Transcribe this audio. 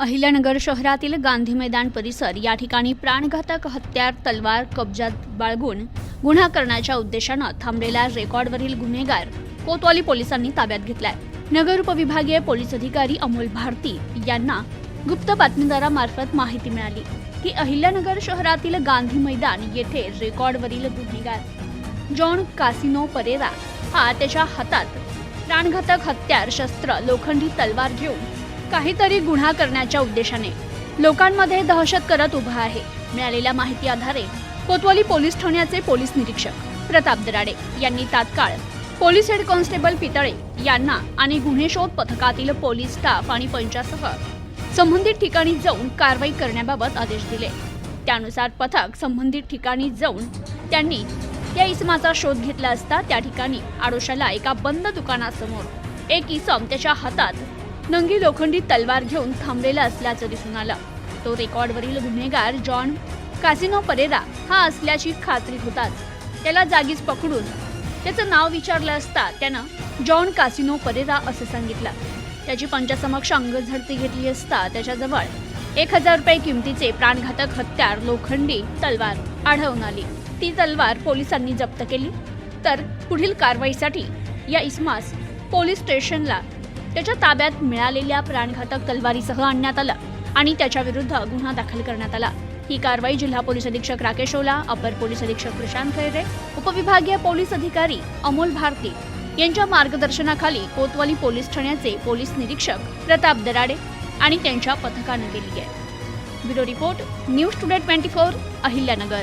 अहिल्यानगर शहरातील गांधी मैदान परिसर या ठिकाणी प्राणघातक हत्यार तलवार कब्जात बाळगून गुन्हा करण्याच्या उद्देशानं थांबलेला रेकॉर्डवरील गुन्हेगार कोतवाली पोलिसांनी ताब्यात घेतलाय. नगर उपविभागीय पोलीस अधिकारी अमोल भारती यांना गुप्त बातमीदारामार्फत माहिती मिळाली की अहिल्यानगर शहरातील गांधी मैदान येथे रेकॉर्डवरील गुन्हेगार जॉन कासिनो परेरा हा त्याच्या हातात प्राणघातक हत्यार शस्त्र लोखंडी तलवार घेऊन काहीतरी गुन्हा करण्याच्या उद्देशाने लोकांमध्ये दहशत करत उभा आहे. मिळालेल्या माहिती आधारे कोतवाली पोलीस ठाण्याचे पोलीस निरीक्षक प्रताप दराडे यांनी तात्काळ पोलीस हेड कॉन्स्टेबल पितळे यांना आणि गुन्हे शोध पथकातील पोलीस स्टाफ आणि पंचासह संबंधित ठिकाणी जाऊन कारवाई करण्याबाबत आदेश दिले. त्यानुसार पथक संबंधित ठिकाणी जाऊन त्यांनी या इसमाचा शोध घेतला असता त्या ठिकाणी आडोशाला एका बंद दुकानासमोर एक इसम त्याच्या हातात नंगी लोखंडी तलवार घेऊन थांबलेला असल्याचं दिसून आलं. तो रेकॉर्डवरील गुन्हेगार जॉन कासिनो परेरा हा असल्याची खात्री होताच. त्याला जागीच पकडून त्याचं नाव विचारलं असता त्यानं जॉन कासिनो परेरा असं सांगितलं. त्याची पंचासमक्ष अंगझडती घेतली असता त्याच्याजवळ एक हजार रुपये किमतीचे प्राणघातक हत्यार लोखंडी तलवार आढळून आली. ती तलवार पोलिसांनी जप्त केली. तर पुढील कारवाईसाठी या इसमास पोलीस स्टेशनला त्याच्या ताब्यात मिळालेल्या प्राणघातक तलवारीसह आणण्यात आलं आणि त्याच्या विरुद्ध गुन्हा दाखल करण्यात आला. ही कारवाई जिल्हा पोलीस अधीक्षक राकेश ओला अपर पोलीस अधीक्षक प्रशांत खैरे उपविभागीय पोलीस अधिकारी अमोल भारती यांच्या मार्गदर्शनाखाली कोतवाली पोलीस ठाण्याचे पोलीस निरीक्षक प्रताप दराडे आणि त्यांच्या पथकानं केली आहे. Bureau report news today twenty four Ahilyanagar.